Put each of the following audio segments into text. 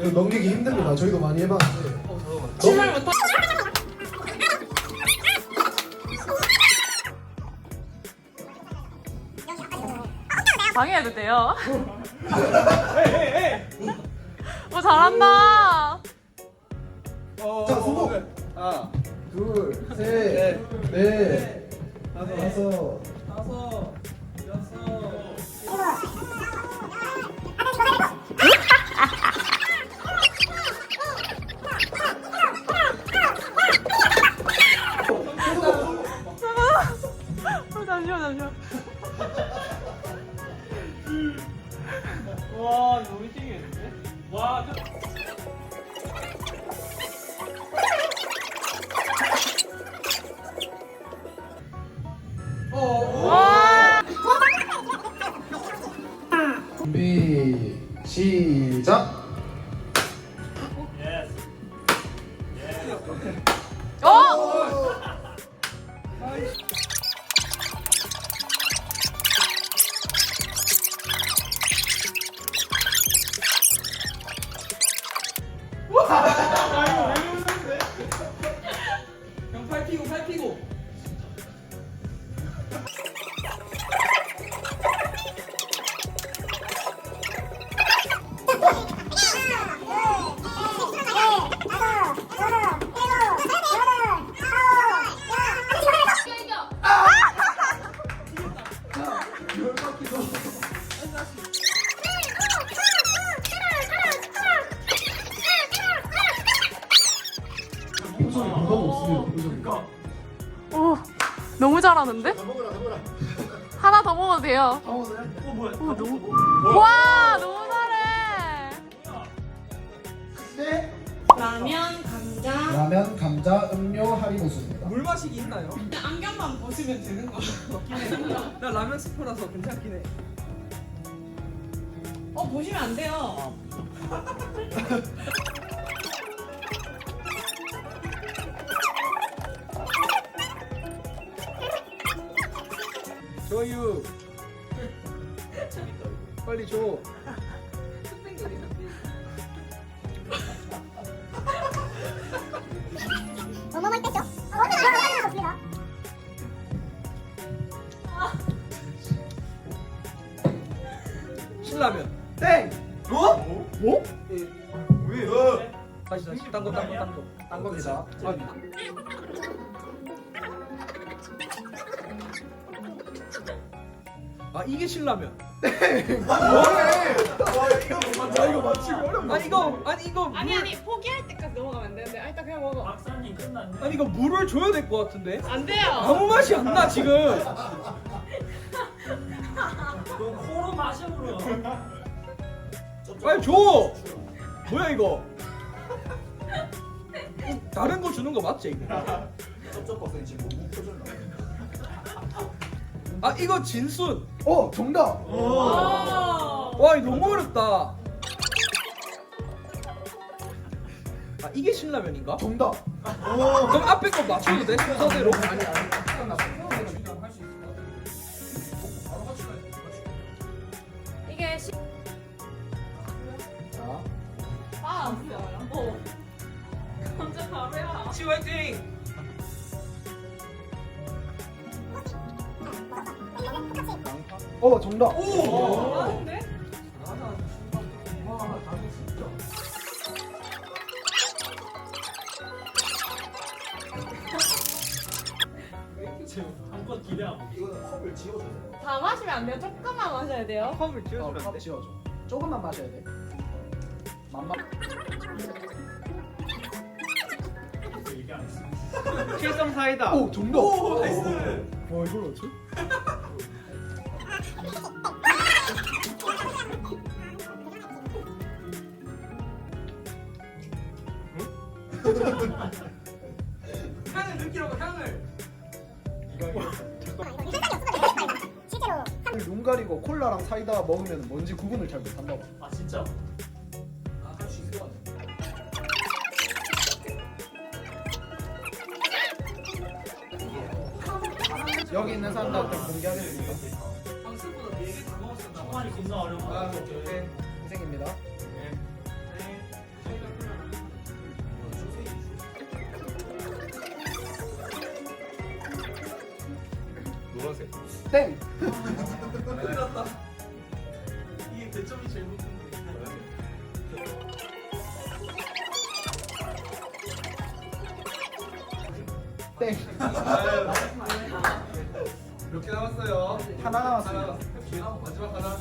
이거 넘기기 힘듭니다. 저희도 많이 해봤는데. 출발 못하. 방해해도 돼요? 오 잘한다. 자, 성공. 하나, 둘, 셋, 넷, 다섯. 다섯, 여섯. 시작. 표정이 뭐가 없습니다. 표정이. 오, 너무 잘하는데? 하나 더 먹어도 돼요. 어 뭐야 오, 너무. 와, 너무 잘해. 네. 라면, 감자. 라면, 감자, 음료, 할인 우수입니다. 물 마시기 있나요? 그냥 안경만 보시면 되는 거. 나 라면 스프라서 괜찮긴 해 어, 보시면 안 돼요. 저유 빨리 줘뭐 먹을 때죠? 오늘 안 먹습니다. 신라면 땡! 뭐? 뭐? 왜? 다시 다시 딴거 딴거 딴거 딴 겁니다. 아 이게 신라면 아, 이거 맞히기 어렵나? 아니 이거 아니 이거 아니, 물, 아니, 포기할 때까지 넘어가면 안 되는데. 아, 일단 그냥 먹어. 박사님 끝났네. 아니 이거 물을 줘야 될 것 같은데 안 돼요. 아무 맛이 안 나 지금 너 코로 마셔보려. 빨리 줘 뭐야 이거 다른 거 주는 거 맞지 이거 아 이거 진순 어, 정답. 와. 와 이거 너무 어렵다 아 이게 신라면인가? 정답. 그럼 앞에 거 맞춰도 돼? 순서대로? 아니 아니 이게 시... 자, 아, 안 보여요. 어. 감자 바로야. 치 화이팅! 어, 정답. 한번 기대하고. 다 마시면 안 돼요. 조금만 마셔야 돼요. 컵을 어, 컵 돼? 지워줘. 조금만 마셔야 돼. 맘마. 칠성 사이다. 오 정답. 오, 나이스. 와 이걸 맞춰? 향을 느끼라고 향을. 실제로 눈 가리고 콜라랑 사이다 먹으면 뭔지 구분을 잘 못한다고. 아 진짜? 아할 수 있을 것 같아. 여기 있는 사람들한테 공개하겠습니다. 방식보다 4개 다 먹었었나 봐. 청만이 겁나 어려워. 아, 오케이, 오케이. 희생입니다. 노란색. 땡. 큰일 났다. 이게 대점이 제일 높은데. 땡. 몇개 남았어요? 하나 남았습니다. 하나. 마지막 하나.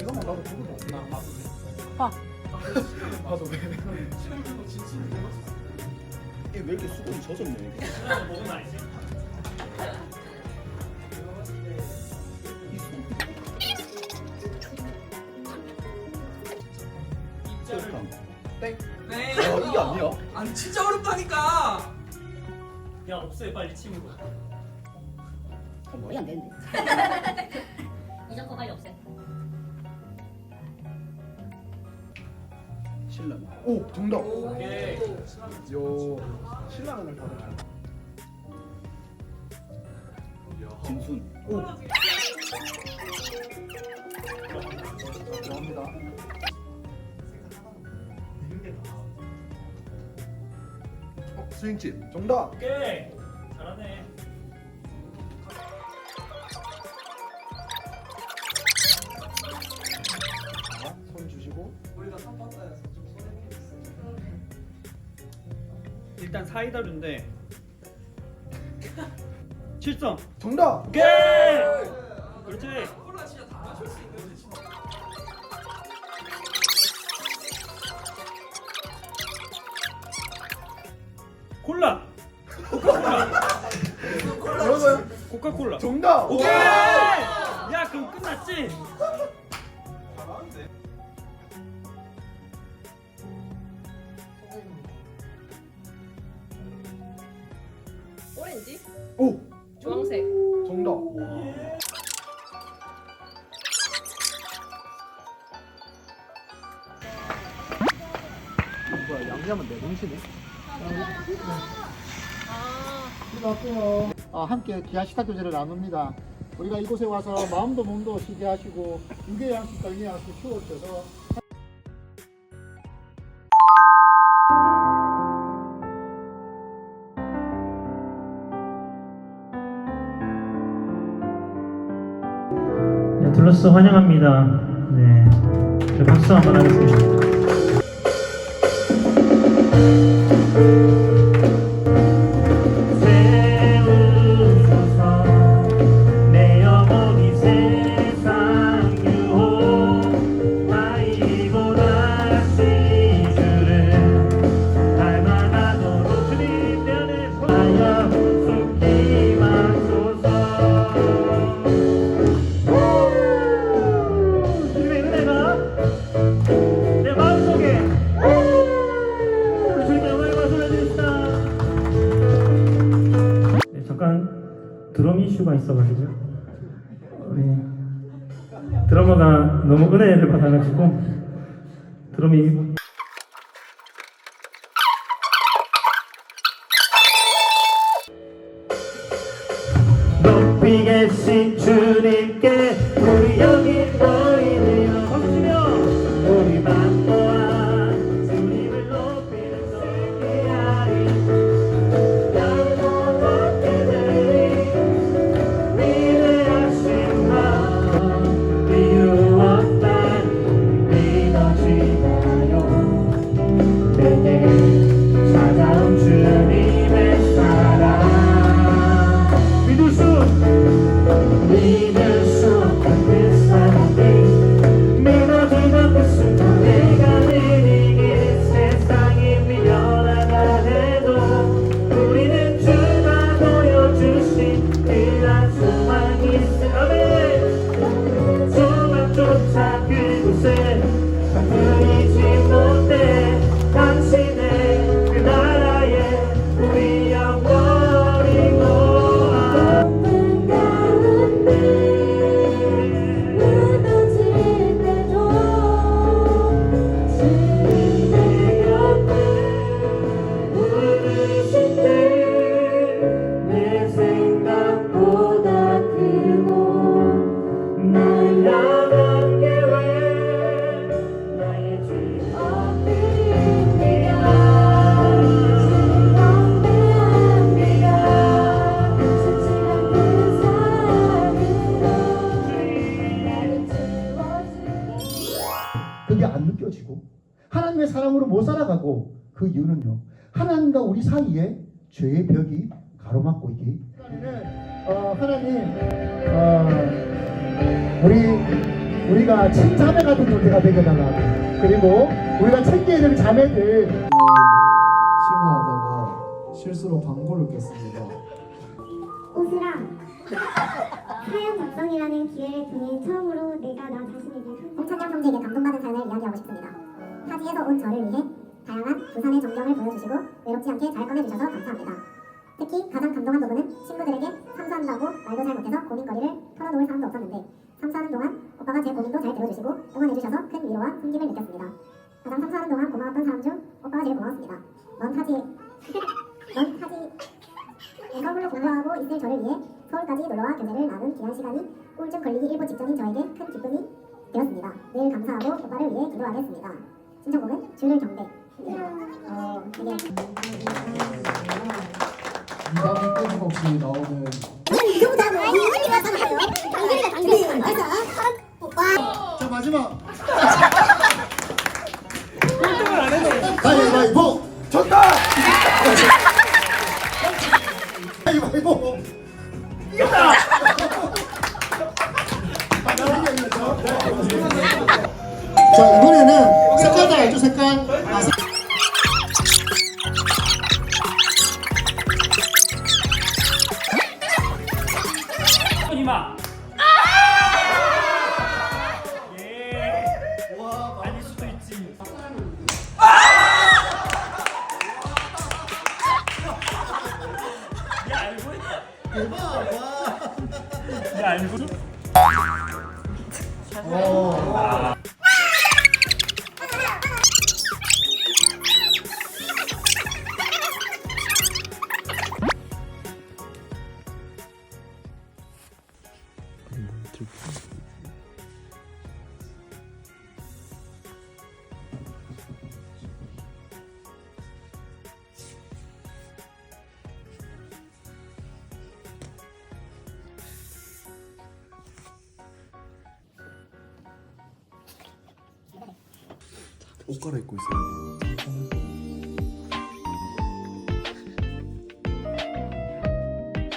이거만 나도 구분 못 나. 나도 왜? 이게 왜 이렇게 수분이 젖었네 이게. 이 수분. 입자를 땡. 네. 어, 이게 아니야? 아니 진짜 어렵다니까. 야 없애 빨리 친구. 머리 안 되는데. 이전 거 빨리 없애. 오 정답. 오케이. 요 신라면을 받으면 진순. 오. 감사합니다. 어, 스윙칩. 정답. 오케이. 사이다류인데. 칠성. 정답. 오케이. 그렇지. 콜라 진짜 다 마실 수 있는데 진짜. 콜라. 여러분 코카콜라. 정답. 오케이. 야 그럼 끝났지? 오렌지? 오 주황색. 정답. 뭐야 양념은 내 동시네. 아, 함께 기아 식탁 교제를 나눕니다. 우리가 이곳에 와서 마음도 몸도 쉬게 하시고 육의 양식과 영의 양식 키워주셔서 네, 둘러스 환영합니다. 네. 저 박수 한번 하겠습니다. 너무 은혜를 받아가지고 드럼이 높이 계신 주님께 사랑으로 못 살아가고 그 이유는요 하나님과 우리 사이에 죄의 벽이 가로막고 있기 어, 하나님 어, 우리 우리가 친자매 같은 존재가 되겨달라 그리고 우리가 챙겨야 될 자매들 심화하다가 실수로 광고를 꼈습니다. 옷이랑 사연 작성이라는 기회를 통해 처음으로 내가 나 자신에게 홍찬영 형제에게 감동받은 사연을 이야기하고 싶습니다. 타지에서 온 저를 위해 다양한 부산의 정경을 보여주시고 외롭지 않게 잘 꺼내주셔서 감사합니다. 특히 가장 감동한 부분은 친구들에게 삼수한다고 말도 잘 못해서 고민거리를 털어놓을 사람도 없었는데 삼수하는 동안 오빠가 제 고민도 잘 들어주시고 응원해주셔서 큰 위로와 힘김을 느꼈습니다. 가장 삼수하는 동안 고마웠던 사람 중 오빠가 제일 고마웠습니다. 넌 타지 넌 타지 서울로 공부하고 있을 저를 위해 서울까지 놀러와 교제를 나눈 귀한 시간이 우울증 걸리기 일보 직전인 저에게 큰 기쁨이 되었습니다. 늘 감사하고 오빠를 위해 기도하겠습니다. 신청곡은 주를 경배. 어, 되게 미담이 끊임없이 나오는 야 알고 있다. 야 알고 있 옷 갈아입고 있어요.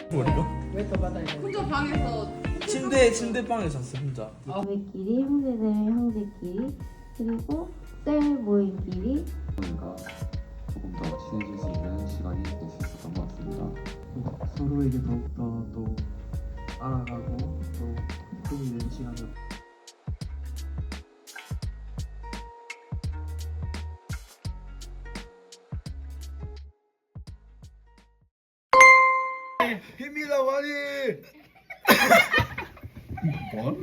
혼자 방에서 침대 침대 방에 잤어 혼자. 자매끼리, 형제들 형제끼리, 그리고 셀 모임끼리 저희가 조금 더 친해질 수 있는 시간이 될 수 있었던 것 같습니다. 서로에게 더욱더 또 알아가고 또 힘이 되는 시간을 힘이다 많이. 뭐?